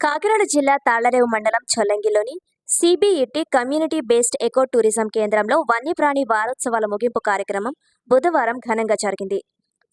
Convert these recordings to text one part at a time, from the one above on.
కాకినాడ జిల్లా తాళ్ళరేవు మండలం చొల్లంగిలోని CBET community based eco tourism కేంద్రంలో వన్యప్రాణి వారోత్సవాల ముగింపు కార్యక్రమం బుధవారం ఘనంగా జరిగింది.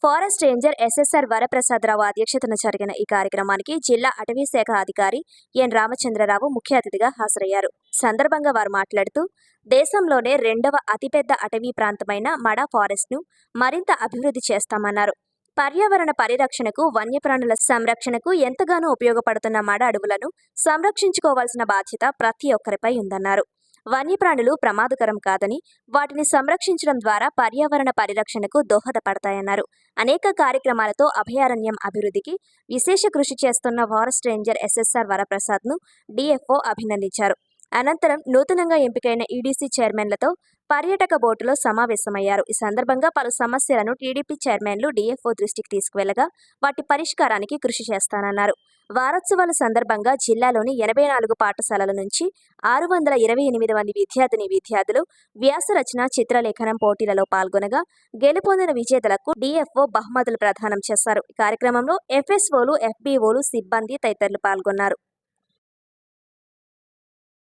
ఫారెస్ట్ రేంజర్ ఎస్ఎస్ఆర్ వరప్రసాదరావు అధ్యక్షతన జరిగిన ఈ కార్యక్రమానికి జిల్లా అటవీ శాఖ అధికారి ఎన్ రామచంద్రరావు ముఖ్య అతిథిగా హాజరయ్యారు. సందర్భంగా వారు మాట్లాడుతూ దేశంలోనే రెండవ అతిపెద్ద అటవీ ప్రాంతమైన మడా ఫారెస్ట్ను మరింత అభివృద్ధి చేస్తామన్నారు. పర్యావరణ పరిరక్షణకు వన్యప్రాణుల సంరక్షణకు ఎంతగానో ఉపయోగపడుతున్న మడ అడవులను సంరక్షించుకోవాల్సిన బాధ్యత ప్రతి ఒక్కరిపై ఉందన్నారు. వన్యప్రాణులు ప్రమాదకరం కాదని వాటిని సంరక్షించడం ద్వారా పర్యావరణ పరిరక్షణకు దోహదపడతాయన్నారు. అనేక కార్యక్రమాలతో అభయారణ్యం అభివృద్ధికి విశేష కృషి చేస్తున్న ఫారెస్ట్ రేంజర్ ఎస్ఎస్ఆర్ వరప్రసాద్ను డిఎఫ్ఓ అభినందించారు. అనంతరం నూతనంగా ఎంపికైన ఈడీసీ చైర్మన్లతో పర్యాటక బోర్డులో సమావేశమయ్యారు. ఈ సందర్భంగా పలు సమస్యలను టీడీపీ చైర్మన్లు డీఎఫ్ఓ దృష్టికి తీసుకువెళ్ళగా వాటి పరిష్కారానికి కృషి చేస్తానన్నారు. వారోత్సవాల సందర్భంగా జిల్లాలోని ఎనభై నాలుగు పాఠశాలల నుంచి ఆరు వందల ఇరవై ఎనిమిది మంది విద్యార్థిని విద్యార్థులు వ్యాసరచన చిత్రలేఖనం పోటీలలో పాల్గొనగా గెలుపొందిన విజేతలకు డీఎఫ్ఓ బహుమతులు ప్రదానం చేశారు. ఈ కార్యక్రమంలో ఎఫ్ఎస్ఓలు ఎఫ్బీఓలు సిబ్బంది తదితరులు పాల్గొన్నారు.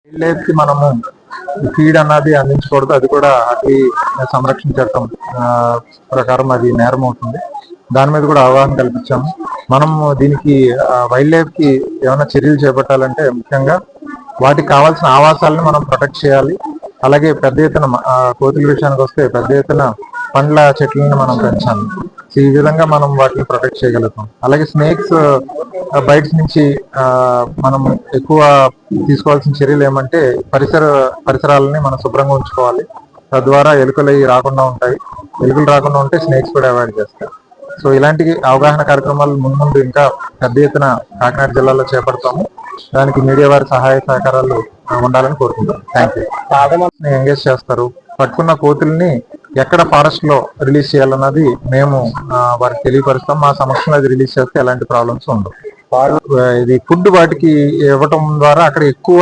వైల్డ్కి మనము ఫీడ్ అన్నది అందించకూడదు. అది కూడా అతి సంరక్షణ చట్టం ప్రకారం అది నేరం అవుతుంది దాని మీద కూడా అవగాహన కల్పించాము. మనం దీనికి వైల్డ్ లైఫ్కి ఏమైనా చర్యలు చేపట్టాలంటే ముఖ్యంగా వాటికి కావాల్సిన ఆవాసాలను మనం ప్రొటెక్ట్ చేయాలి. అలాగే పెద్ద ఎత్తున కోతుల విషయానికి వస్తే పెద్ద ఎత్తున పండ్ల చెట్లను మనం పెంచాలి. ఈ విధంగా మనం వాటిని ప్రొటెక్ట్ చేయగలుగుతాం. అలాగే స్నేక్స్ బైట్స్ నుంచి మనం ఎక్కువ తీసుకోవాల్సిన చర్యలు ఏమంటే పరిసర పరిసరాలని మనం శుభ్రంగా ఉంచుకోవాలి. తద్వారా ఎలుకలు అవి రాకుండా ఉంటాయి. ఎలుకలు రాకుండా ఉంటే స్నేక్స్ కూడా అవాయిడ్ చేస్తాయి. సో ఇలాంటి అవగాహన కార్యక్రమాలు ముందు ముందు ఇంకా పెద్ద ఎత్తున కాకినాడ జిల్లాలో చేపడతాము. దానికి మీడియా వారి సహాయ సహకారాలు ఉండాలని కోరుకుంటాం థ్యాంక్ యూ ఎంగేజ్ చేస్తారు. పట్టుకున్న కోతుల్ని ఎక్కడ ఫారెస్ట్లో రిలీజ్ చేయాలన్నది మేము వారికి తెలియపరుస్తాం. మా సమక్షంలో అది రిలీజ్ చేస్తే ఎలాంటి ప్రాబ్లమ్స్ ఉండవు. ఇది ఫుడ్ వాటికి ఇవ్వటం ద్వారా అక్కడ ఎక్కువ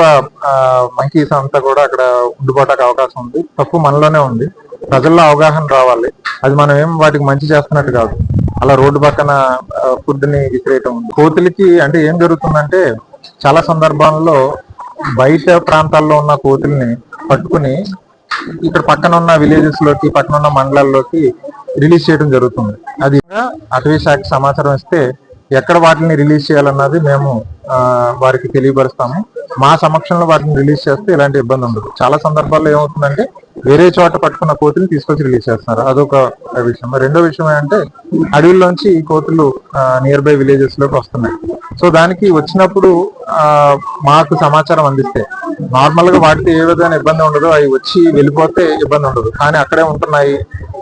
మంకీస్ అంతా కూడా అక్కడ ఉండిపోవడానికి అవకాశం ఉంది. తప్పు మనలోనే ఉంది. ప్రజల్లో అవగాహన రావాలి. అది మనం ఏం వాటికి మంచి చేస్తున్నట్టు కాదు. అలా రోడ్డు పక్కన ఫుడ్ని విక్రేయటం ఉంది. కోతులకి అంటే ఏం జరుగుతుందంటే చాలా సందర్భాల్లో బయట ప్రాంతాల్లో ఉన్న కోతుల్ని పట్టుకుని ఇక్కడ పక్కన ఉన్న విలేజెస్లోకి పక్కన ఉన్న మండలాల్లోకి రిలీజ్ చేయడం జరుగుతుంది. అది అటవీ శాఖ సమాచారం ఇస్తే ఎక్కడ వాటిని రిలీజ్ చేయాలన్నది మేము ఆ, వారికి తెలియపరుస్తాము. మా సమక్షంలో వాటిని రిలీజ్ చేస్తే ఎలాంటి ఇబ్బంది ఉండదు. చాలా సందర్భాల్లో ఏమవుతుందంటే వేరే చోట పట్టుకున్న కోతులు తీసుకొచ్చి రిలీజ్ చేస్తున్నారు. అదొక విషయం. రెండో విషయం ఏంటంటే అడవిలోంచి ఈ కోతులు నియర్ బై విలేజెస్లోకి వస్తున్నాయి. సో దానికి వచ్చినప్పుడు ఆ, మాకు సమాచారం అందిస్తే నార్మల్గా వాటికి ఏ విధమైన ఇబ్బంది ఉండదు. అవి వచ్చి వెళ్ళిపోతే ఇబ్బంది ఉండదు. కానీ అక్కడే ఉంటున్నాయి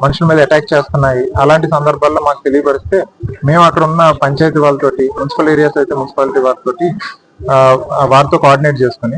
మనుషుల మీద అటాక్ చేస్తున్నాయి. అలాంటి సందర్భాల్లో మాకు తెలియపరిస్తే మేము అక్కడ ఉన్న పంచాయతీ వాళ్ళతోటి మున్సిపల్ ఏరియాస్ అయితే మున్సిపాలిటీ వారితోటి ఆ, వారితో కోఆర్డినేట్ చేసుకుని